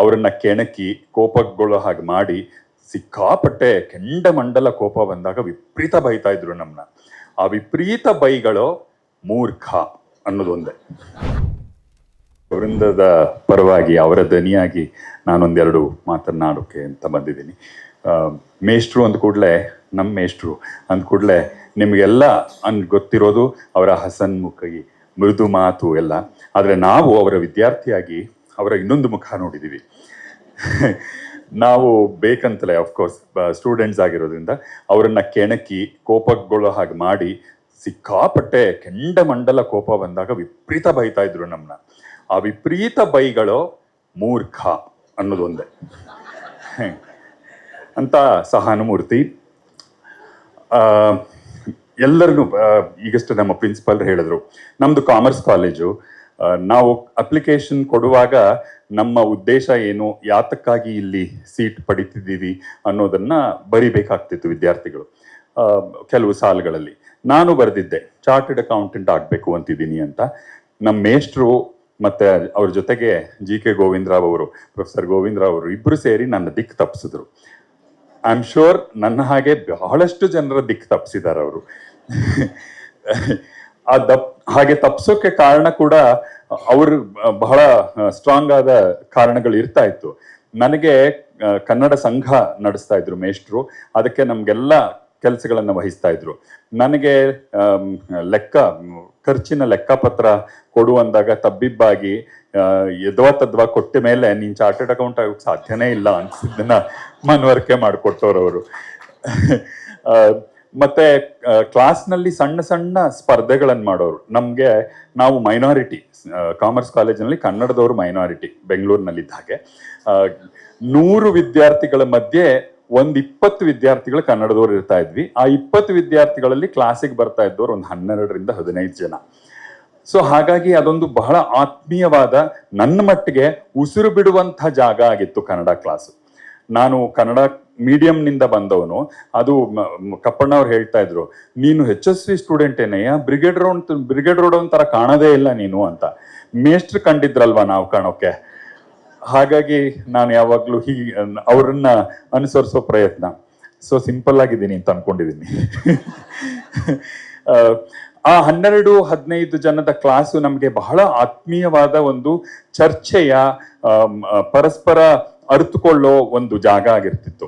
ಅವರನ್ನ ಕೆಣಕಿ ಕೋಪಗೊಳ್ಳೋ ಹಾಗೆ ಮಾಡಿ ಸಿಕ್ಕಾಪಟ್ಟೆ ಕೆಂಡಮಂಡಲ ಕೋಪ ಬಂದಾಗ ವಿಪರೀತ ಬೈತಾ ಇದ್ರು ನಮ್ಮನ್ನ ಆ ವಿಪರೀತ ಬೈಗಳು ಮೂರ್ಖ ಅನ್ನೋದೊಂದೇ. ವೃಂದದ ಪರವಾಗಿ ಅವರ ದನಿಯಾಗಿ ನಾನೊಂದೆರಡು ಮಾತನ್ನಾಡೋಕೆ ಅಂತ ಬಂದಿದ್ದೀನಿ. ಮೇಷ್ಟ್ರು ಅಂದ ಕೂಡಲೇ ನಮ್ಮ ಮೇಷ್ಟ್ರು ಅಂದ ಕೂಡಲೇ ನಿಮಗೆಲ್ಲ ಅನ್ ಗೊತ್ತಿರೋದು ಅವರ ಹಸನ್ಮುಖಿ ಮೃದು ಮಾತು ಎಲ್ಲ. ಆದರೆ ನಾವು ಅವರ ವಿದ್ಯಾರ್ಥಿಯಾಗಿ ಅವರ ಇನ್ನೊಂದು ಮುಖ ನೋಡಿದ್ದೀವಿ ನಾವು ಬೇಕಂತಲೇ ಅಫ್ಕೋರ್ಸ್ ಸ್ಟೂಡೆಂಟ್ಸ್ ಆಗಿರೋದ್ರಿಂದ ಅವರನ್ನು ಕೆಣಕಿ, ಕೋಪಗೊಳ್ಳೋ ಹಾಗೆ ಮಾಡಿ, ಸಿಕ್ಕಾಪಟ್ಟೆ ಕೆಂಡಮಂಡಲ ಕೋಪ ಬಂದಾಗ ವಿಪರೀತ ಬೈತಾ ಇದ್ರು ನಮ್ಮನ್ನ ಆ ವಿಪರೀತ ಬೈಗಳು ಮೂರ್ಖ ಅನ್ನೋದೊಂದೇ ಅಂತ ಸಹಾನುಮೂರ್ತಿ ಎಲ್ಲರಿಗೂ ಈಗಷ್ಟೇ ನಮ್ಮ ಪ್ರಿನ್ಸಿಪಲ್ ಹೇಳಿದ್ರು. ನಮ್ಮದು ಕಾಮರ್ಸ್ ಕಾಲೇಜು ನಾವು ಅಪ್ಲಿಕೇಶನ್ ಕೊಡುವಾಗ ನಮ್ಮ ಉದ್ದೇಶ ಏನು, ಯಾತಕ್ಕಾಗಿ ಇಲ್ಲಿ ಸೀಟ್ ಪಡಿತಿದ್ದೀವಿ ಅನ್ನೋದನ್ನು ಬರಿಬೇಕಾಗ್ತಿತ್ತು ವಿದ್ಯಾರ್ಥಿಗಳು. ಕೆಲವು ಸಾಲುಗಳಲ್ಲಿ. ನಾನು ಬರೆದಿದ್ದೆ ಚಾರ್ಟೆಡ್ ಅಕೌಂಟೆಂಟ್ ಆಗಬೇಕು ಅಂತಿದ್ದೀನಿ ಅಂತ. ನಮ್ಮ ಮೇಷ್ಟ್ರು ಮತ್ತು ಅವ್ರ ಜೊತೆಗೆ ಜಿ ಕೆ ಗೋವಿಂದರಾವ್ ಅವರು ಪ್ರೊಫೆಸರ್ ಗೋವಿಂದರಾವ್ ಅವರು ಇಬ್ಬರು ಸೇರಿ ನನ್ನ ದಿಕ್ಕು ತಪ್ಪಿಸಿದ್ರು. ಐ ಆಮ್ ಶೋರ್ ನನ್ನ ಹಾಗೆ ಬಹಳಷ್ಟು ಜನರ ದಿಕ್ಕು ತಪ್ಪಿಸಿದ್ದಾರೆ ಅವರು. ಆ ದಪ್ ಹಾಗೆ ತಪ್ಸೋಕೆ ಕಾರಣ ಕೂಡ ಅವರು ಬಹಳ ಸ್ಟ್ರಾಂಗ್ ಆದ ಕಾರಣಗಳು ಇರ್ತಾ ಇತ್ತು. ನನಗೆ ಕನ್ನಡ ಸಂಘ ನಡೆಸ್ತಾ ಇದ್ರು ಮೇಷ್ಟ್ರು. ಅದಕ್ಕೆ ನಮಗೆಲ್ಲ ಕೆಲಸಗಳನ್ನು ವಹಿಸ್ತಾ ಇದ್ರು. ನನಗೆ ಲೆಕ್ಕ, ಖರ್ಚಿನ ಲೆಕ್ಕಪತ್ರ ಕೊಡು ಅಂದಾಗ ತಬ್ಬಿಬ್ಬಾಗಿ ಯದ್ವಾ ತದ್ವಾ ಕೊಟ್ಟ ಮೇಲೆ ನೀನು ಚಾರ್ಟೆಡ್ ಅಕೌಂಟ್ ಆಗೋಕ್ಕೆ ಸಾಧ್ಯನೇ ಇಲ್ಲ ಅನ್ಸಿದ್ದನ್ನ ಮನವರಿಕೆ ಮಾಡಿಕೊಟ್ಟವ್ರವರು. ಮತ್ತೆ ಕ್ಲಾಸ್ನಲ್ಲಿ ಸಣ್ಣ ಸಣ್ಣ ಸ್ಪರ್ಧೆಗಳನ್ನು ಮಾಡೋರು. ನಮಗೆ ನಾವು ಮೈನಾರಿಟಿ ಕಾಮರ್ಸ್ ಕಾಲೇಜಿನಲ್ಲಿ ಕನ್ನಡದವರು ಮೈನಾರಿಟಿ ಬೆಂಗಳೂರಿನಲ್ಲಿದ್ದ ಹಾಗೆ. ನೂರು ವಿದ್ಯಾರ್ಥಿಗಳ ಮಧ್ಯೆ ಒಂದ್ ಇಪ್ಪತ್ತು ವಿದ್ಯಾರ್ಥಿಗಳು ಕನ್ನಡದವ್ರು ಇರ್ತಾ ಇದ್ವಿ. ಆ ಇಪ್ಪತ್ತು ವಿದ್ಯಾರ್ಥಿಗಳಲ್ಲಿ ಕ್ಲಾಸಿಗೆ ಬರ್ತಾ ಇದ್ದವ್ರು ಒಂದು ಹನ್ನೆರಡರಿಂದ ಹದಿನೈದು ಜನ. ಸೊ, ಹಾಗಾಗಿ ಅದೊಂದು ಬಹಳ ಆತ್ಮೀಯವಾದ, ನನ್ನ ಮಟ್ಟಿಗೆ ಉಸಿರು ಬಿಡುವಂಥ ಜಾಗ ಆಗಿತ್ತು ಕನ್ನಡ ಕ್ಲಾಸು ನಾನು ಕನ್ನಡ ಮೀಡಿಯಂನಿಂದ ಬಂದವನು, ಅದು ಕಪ್ಪಣ್ಣ ಅವ್ರು ಹೇಳ್ತಾ ಇದ್ರು, ನೀನು ಎಚ್ ಎಸ್ ಸಿ ಸ್ಟೂಡೆಂಟ್ ಏನಯ್ಯ? ಬ್ರಿಗೇಡ್ ರೋಡ್ ಬ್ರಿಗೇಡ್ ರೋಡ್ ಒಂಥರ ಕಾಣದೇ ಇಲ್ಲ ನೀನು ಅಂತ. ಮೇಸ್ಟ್ರ್ ಕಂಡಿದ್ರಲ್ವಾ ನಾವು ಕಾಣೋಕೆ? ಹಾಗಾಗಿ ನಾನು ಯಾವಾಗಲೂ ಹೀಗೆ, ಅವ್ರನ್ನ ಅನುಸರಿಸೋ ಪ್ರಯತ್ನ. ಸೊ ಸಿಂಪಲ್ ಆಗಿದ್ದೀನಿ ಅಂತ ಅನ್ಕೊಂಡಿದ್ದೀನಿ ಆ ಹನ್ನೆರಡು, ಹದಿನೈದು ಜನದ ಕ್ಲಾಸು ನಮಗೆ ಬಹಳ ಆತ್ಮೀಯವಾದ ಒಂದು ಚರ್ಚೆಯ ಪರಸ್ಪರ ಅರಿತುಕೊಳ್ಳೋ ಒಂದು ಜಾಗ ಆಗಿರ್ತಿತ್ತು.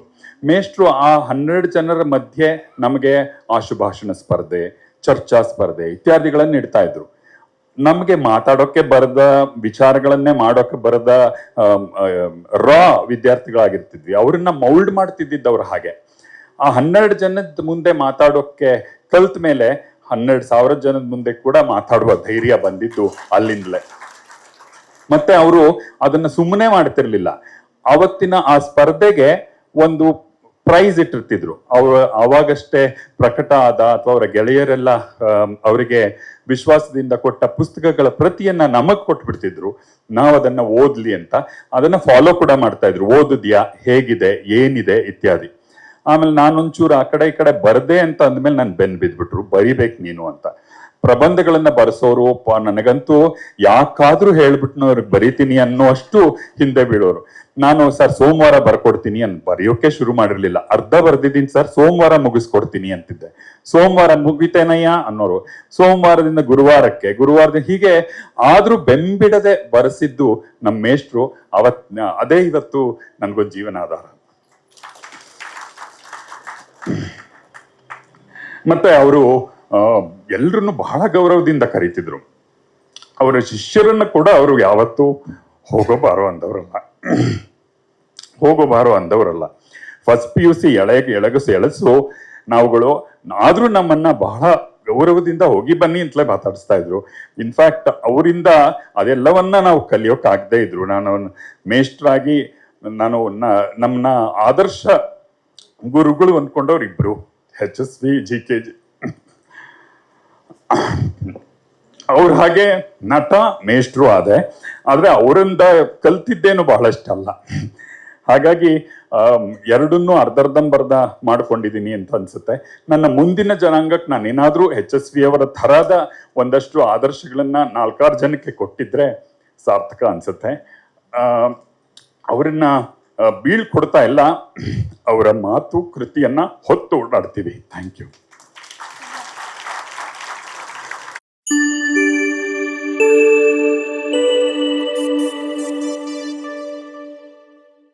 ಮೇಷ್ಟ್ರು ಆ ಹನ್ನೆರಡು ಜನರ ಮಧ್ಯೆ ನಮಗೆ ಆಶುಭಾಷಣ ಸ್ಪರ್ಧೆ, ಚರ್ಚಾ ಸ್ಪರ್ಧೆ ಇತ್ಯಾದಿಗಳನ್ನು ಇಡ್ತಾ ಇದ್ರು. ನಮಗೆ ಮಾತಾಡೋಕೆ ಬರದ, ವಿಚಾರಗಳನ್ನೇ ಮಾಡೋಕೆ ಬರದ ರಾ ವಿದ್ಯಾರ್ಥಿಗಳಾಗಿರ್ತಿದ್ವಿ. ಅವ್ರನ್ನ ಮೌಲ್ಡ್ ಮಾಡ್ತಿದ್ದಿದ್ದವ್ರು ಹಾಗೆ. ಆ ಹನ್ನೆರಡು ಜನದ ಮುಂದೆ ಮಾತಾಡೋಕ್ಕೆ ಕಲ್ತ ಮೇಲೆ ಹನ್ನೆರಡು ಸಾವಿರ ಜನದ ಮುಂದೆ ಕೂಡ ಮಾತಾಡುವ ಧೈರ್ಯ ಬಂದಿದ್ದು ಅಲ್ಲಿಂದಲೇ. ಮತ್ತೆ ಅವರು ಅದನ್ನ ಸುಮ್ಮನೆ ಮಾಡ್ತಿರ್ಲಿಲ್ಲ. ಅವತ್ತಿನ ಆ ಸ್ಪರ್ಧೆಗೆ ಒಂದು ಪ್ರೈಸ್ ಇಟ್ಟಿರ್ತಿದ್ರು. ಅವ್ರ ಅವಾಗಷ್ಟೇ ಪ್ರಕಟ ಆದ ಅಥವಾ ಅವರ ಗೆಳೆಯರೆಲ್ಲ ಅವರಿಗೆ ವಿಶ್ವಾಸದಿಂದ ಕೊಟ್ಟ ಪುಸ್ತಕಗಳ ಪ್ರತಿಯನ್ನ ನಮಗ್ ಕೊಟ್ಬಿಡ್ತಿದ್ರು. ನಾವು ಅದನ್ನ ಓದ್ಲಿ ಅಂತ. ಅದನ್ನ ಫಾಲೋ ಕೂಡ ಮಾಡ್ತಾ ಇದ್ರು. ಓದಿದ್ಯಾ? ಹೇಗಿದೆ? ಏನಿದೆ? ಇತ್ಯಾದಿ. ಆಮೇಲೆ ನಾನೊಂಚೂರು ಆ ಕಡೆ ಈ ಕಡೆ ಬರದೆ ಅಂತ ಅಂದಮೇಲೆ ನಾನು ಬೆನ್ ಬಿದ್ಬಿಟ್ರು. ಬರಿಬೇಕು ನೀನು ಅಂತ. ಪ್ರಬಂಧಗಳನ್ನ ಬರೆಸೋರು ನನಗಂತೂ ಯಾಕಾದ್ರೂ ಅವ್ರಿಗೆ ಬರಿತೀನಿ ಅನ್ನೋಷ್ಟು ಹಿಂದೆ ಬೀಳೋರು. ನಾನು ಸರ್ ಸೋಮವಾರ ಬರ್ಕೊಡ್ತೀನಿ ಅಂತ ಬರೆಯೋಕೆ ಶುರು ಮಾಡಿರ್ಲಿಲ್ಲ. ಅರ್ಧ ಬರ್ದಿದ್ದೀನಿ ಸರ್, ಸೋಮವಾರ ಮುಗಿಸ್ಕೊಡ್ತೀನಿ ಅಂತಿದ್ದೆ. ಸೋಮವಾರ ಮುಗಿತೇನಯ್ಯ ಅನ್ನೋರು. ಸೋಮವಾರದಿಂದ ಗುರುವಾರಕ್ಕೆ ಗುರುವಾರದಿಂದ ಹೀಗೆ ಆದ್ರೂ ಬೆಂಬಿಡದೆ ಬರೆಸಿದ್ದು ನಮ್ಮ ಮೇಷ್ಟ್ರು. ಅವತ್, ಅದೇ ಇವತ್ತು ನನ್ಗೊಂದು ಜೀವನಾಧಾರ. ಮತ್ತೆ ಅವರು ಎಲ್ಲರನ್ನು ಬಹಳ ಗೌರವದಿಂದ ಕರೀತಿದ್ರು. ಅವರ ಶಿಷ್ಯರನ್ನು ಕೂಡ ಅವರು ಯಾವತ್ತೂ ಹೋಗೋಬಾರೋ ಅಂದವರಲ್ಲ. ಹೋಗೋಬಾರೋ ಅಂದವರಲ್ಲ. ಫಸ್ಟ್ ಪಿ ಯು ಸಿ ಎಳೆ, ಎಳಗಸು, ಎಳಸು ನಾವುಗಳು, ಆದರೂ ನಮ್ಮನ್ನ ಬಹಳ ಗೌರವದಿಂದ ಹೋಗಿ ಬನ್ನಿ ಅಂತಲೇ ಮಾತಾಡಿಸ್ತಾ ಇದ್ರು. ಇನ್ಫ್ಯಾಕ್ಟ್ ಅವರಿಂದ ಅದೆಲ್ಲವನ್ನ ನಾವು ಕಲಿಯೋಕ್ಕಾಗದೇ ಇದ್ರು. ನಾನು ಮೇಷ್ಟ್ರಾಗಿ, ನಾನು ನಮ್ಮನ್ನ ಆದರ್ಶ ಗುರುಗಳು ಅಂದ್ಕೊಂಡವ್ರು ಇಬ್ರು S V G K G ಅವ್ರ ಹಾಗೆ ನಟ, ಮೇಷ್ಟ್ರು ಆದೆ. ಆದರೆ ಅವರಿಂದ ಕಲ್ತಿದ್ದೇನು ಬಹಳಷ್ಟಲ್ಲ ಹಾಗಾಗಿ ಎರಡನ್ನೂ ಅರ್ಧರ್ಧಂಬರ್ಧ ಮಾಡ್ಕೊಂಡಿದ್ದೀನಿ ಅಂತ ಅನ್ಸುತ್ತೆ. ನನ್ನ ಮುಂದಿನ ಜನಾಂಗಕ್ಕೆ ನಾನು ಏನಾದರೂ ಎಚ್ ಎಸ್ ವಿ ಅವರ ಥರದ ಒಂದಷ್ಟು ಆದರ್ಶಗಳನ್ನು ನಾಲ್ಕಾರು ಜನಕ್ಕೆ ಕೊಟ್ಟಿದ್ರೆ ಸಾರ್ಥಕ ಅನ್ಸುತ್ತೆ. ಅವರನ್ನು ಬೀಳ್ಕೊಡ್ತಾ ಇಲ್ಲ. ಅವರ ಮಾತು ಕೃತಿಯನ್ನ ಹೊತ್ತು ಓಡಾಡ್ತೀವಿ. Thank you